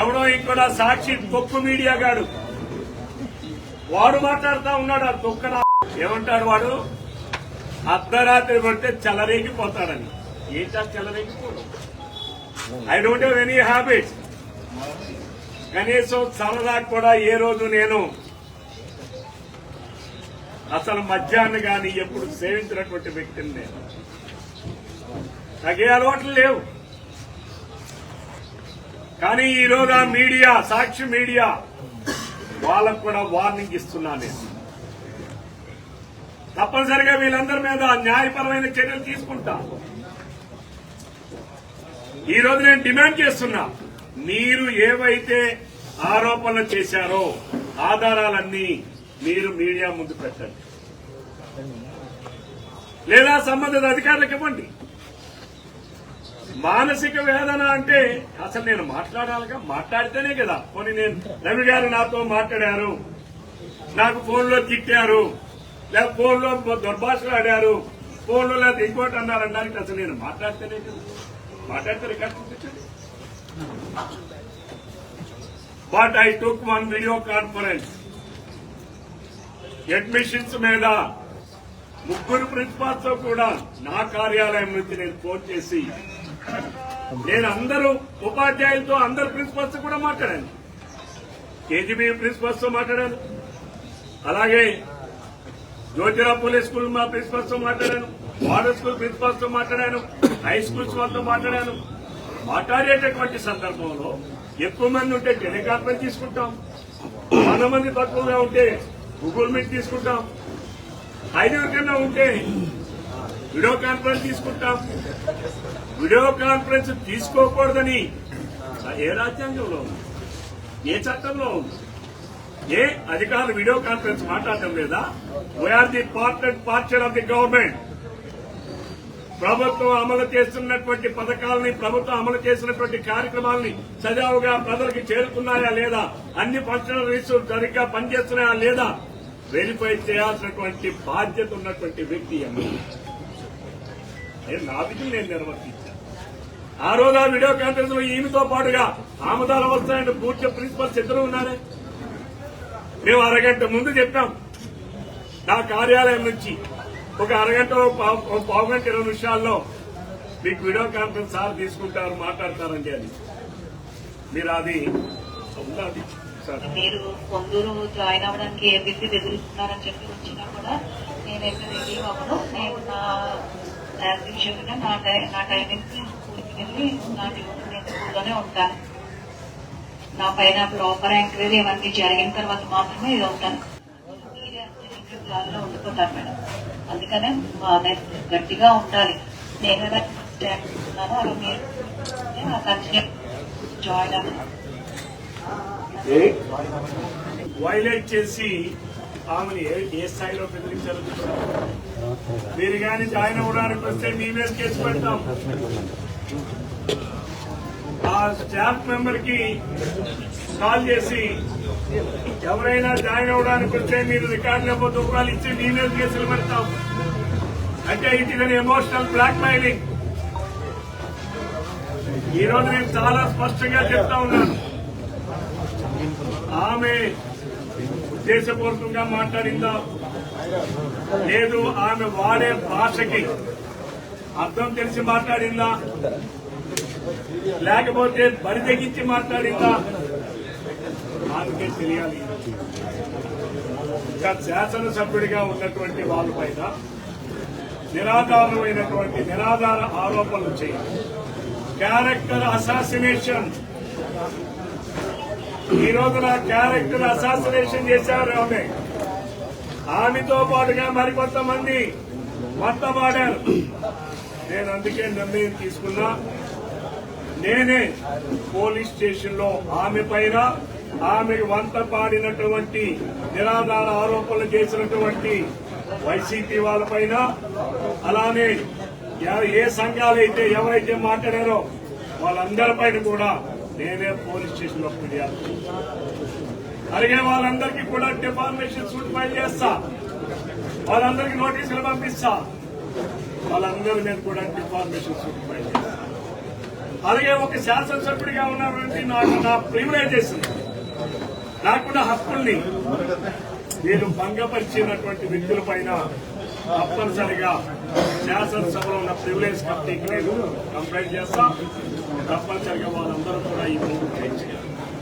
ఎవడో ఇంకోడా సాక్షి తొక్కు మీడియా గాడు. వాడు మాట్లాడుతా ఉన్నాడు ఆ తొక్కన ఏమంటాడు వాడు? అర్ధరాత్రి పడితే చలరేగిపోతాడని. ఏంటా చెలరేగిపోవడం? I don't have any habit కనీసం సరదా కూడా ఏ రోజు నేను అసలు మధ్యాహ్నం కానీ ఎప్పుడు సేవించినటువంటి వ్యక్తిని నేను. తగే అలవాట్లు లేవు. కానీ ఈ రోజు ఆ మీడియా సాక్షి మీడియా వాళ్ళకు కూడా వార్నింగ్ ఇస్తున్నా నేను. తప్పనిసరిగా వీళ్ళందరి మీద న్యాయపరమైన చర్యలు తీసుకుంటా. ఈ రోజు నేను డిమాండ్ చేస్తున్నా మీరు ఏవైతే ఆరోపణలు చేశారో ఆధారాలన్నీ మీరు మీడియా ముందు పెట్టండి. లేదా సంబంధిత అధికారులకు ఇవ్వండి. మానసిక వేదన అంటే అసలు నేను మాట్లాడాలిగా? మాట్లాడితేనే కదా. కొని నేను రవి గారు నాతో మాట్లాడారు నాకు ఫోన్లో తిట్టారు లేక ఫోన్లో దుర్భాషలు ఆడారు ఫోన్లో లేదా ఇంకోటి అన్నారనడానికి అసలు నేను మాట్లాడితేనే కదా. మాట్లాడితే రికార్డు చూపించండి. But I took one video conference admissions మీద ముగ్గురు ప్రిన్సిపాల్స్తో కూడా నా కార్యాలయం నుంచి నేను ఫోన్ చేసి నేను అందరూ ఉపాధ్యాయులతో అందరు ప్రిన్సిపల్స్తో కూడా మాట్లాడాను. కేజీబీ ప్రిన్సిపల్స్తో మాట్లాడాను. అలాగే జ్యోతిరావు పూలే స్కూల్ మా ప్రిన్సిపల్స్తో మాట్లాడాను. మోడల్ స్కూల్ ప్రిన్సిపల్స్తో మాట్లాడాను. హై స్కూల్స్ వాళ్ళతో మాట్లాడాను. మాట్లాడేటటువంటి సందర్భంలో ఎక్కువ మంది ఉంటే టెలికాన్ఫరెన్స్ తీసుకుంటాం. వంద మంది తక్కువగా ఉంటే గూగుల్ మీట్ తీసుకుంటాం. ఐదుగురు కన్నా ఉంటే వీడియో కాన్ఫరెన్స్ తీసుకుంటాం. వీడియో కాన్ఫరెన్స్ తీసుకోకూడదని ఏ రాజ్యాంగంలో ఉంది? ఏ చట్టంలో ఉంది? ఏ అధికారులు వీడియో కాన్ఫరెన్స్ మాట్లాడటం లేదా? We're the part and parcel of the government ప్రభుత్వం అమలు చేస్తున్నటువంటి పథకాలని ప్రభుత్వం అమలు చేసినటువంటి కార్యక్రమాలని సజావుగా ప్రజలకు చేరుతున్నాయా లేదా? అన్ని ఫంక్షనరీస్ సరిగ్గా పనిచేస్తున్నాయా లేదా? వెరిఫై చేయాల్సినటువంటి బాధ్యత ఉన్నటువంటి వ్యక్తి అమ్మ నా విధులు నేను నిర్వర్తించాను. ఆ రోజు ఆ వీడియో కాన్ఫరెన్స్లో ఈమెతో పాటుగా ఆమదాల వస్తాయంటే పూర్తి ప్రిన్సిపల్స్ ఇద్దరు ఉన్నారే? మేము అరగంట ముందు చెప్పాం. నా కార్యాలయం నుంచి ఒక అరగంట పావు గంట ఇరవై నిమిషాల్లో మీకు వీడియో కాన్ఫరెన్స్ సార్ తీసుకుంటారు మాట్లాడతారండి అది మీరు అది ఉందా మీరు పొందూరు జాయిన్ అవ్వడానికి ఏబీసీ బెదిరిస్తున్నారని చెప్పి వచ్చినా కూడా నేనైతే రెడీ అవ్వను. నేను నా యాజ్ యూజువల్గా నా టైమింగ్స్ వెళ్ళి నా డ్యూటీ నేను స్కూల్లోనే ఉంటాను. నా పైన ప్రాపర్ ఎంక్వైరీ ఇవన్నీ జరిగిన తర్వాత మాత్రమే ఇది అవుతాను ప్లాన్లో ఉండిపోతారు మేడం. అందుకనే గట్టిగా ఉండాలి. నేను ఎలా చేస్తున్నానో అలా మీరు కంటిన్యూ జాయిన్ వైలేట్ చేసి ఆమెను ఏ స్థాయిలో బెదిరించారు మీరు కానీ జాయిన్ అవ్వడానికి వస్తే మీ మీద కేసు పెడతాం. ఆ స్టాఫ్ మెంబర్కి కాల్ చేసి ఎవరైనా జాయిన్ అవ్వడానికి వస్తే మీరు రికార్డు లేకపోతే రూపాయలు ఇచ్చి నేనే కేసులు పెడతాం అంటే it is emotional blackmailing ఈరోజు నేను చాలా స్పష్టంగా చెప్తా ఉన్నాను. ఆమె ఉద్దేశపూర్వకంగా మాట్లాడిందా? లేదు ఆమె వాడే భాషకి అర్థం తెలిసి మాట్లాడిందా? లేకపోతే బరి తెగించి మాట్లాడిందా? అందుకే తెలియాలి. ఇంకా శాసనసభ్యుడిగా ఉన్నటువంటి వాళ్ళ పైన నిరాధారమైనటువంటి నిరాధార ఆరోపణలు చేయాలి. క్యారెక్టర్ అసాసినేషన్ ఈ రోజున క్యారెక్టర్ అసాసినేషన్ చేశారు ఆమె. ఆమెతో పాటుగా మరికొంతమంది మొత్తమాడారు నేను అందుకే నిర్ణయం తీసుకున్నా నేనే పోలీస్ స్టేషన్లో ఆమె పైన ఆమె వంత పాడినటువంటి నిరాధార ఆరోపణలు చేసినటువంటి వైసీపీ వాళ్ళపైన అలానే ఏ ఏ సంఘాలైతే ఎవరైతే మాట్లాడారో వాళ్ళందరిపైన కూడా నేనే పోలీస్ స్టేషన్లో ఫిర్యాదు అలాగే వాళ్ళందరికీ కూడా డిఫార్మేషన్ సూట్ ఫైల్ చేస్తా. వాళ్ళందరికీ నోటీసులు పంపిస్తా. వాళ్ళందరి మీద కూడా డిఫార్మేషన్ సూట్ అలాగే ఒక శాసనసభ్యుడిగా ఉన్నారంటే నాకు నా ప్రివిలేజెస్ నాకున్న హక్కుల్ని నేను భంగపరిచినటువంటి వ్యక్తుల పైన తప్పనిసరిగా శాసనసభలో ఉన్న ప్రివిలేజ్ కమిటీకి నేను కంప్లైంట్ చేస్తా. తప్పనిసరిగా వాళ్ళందరూ కూడా ఈ ముందు చేయాలి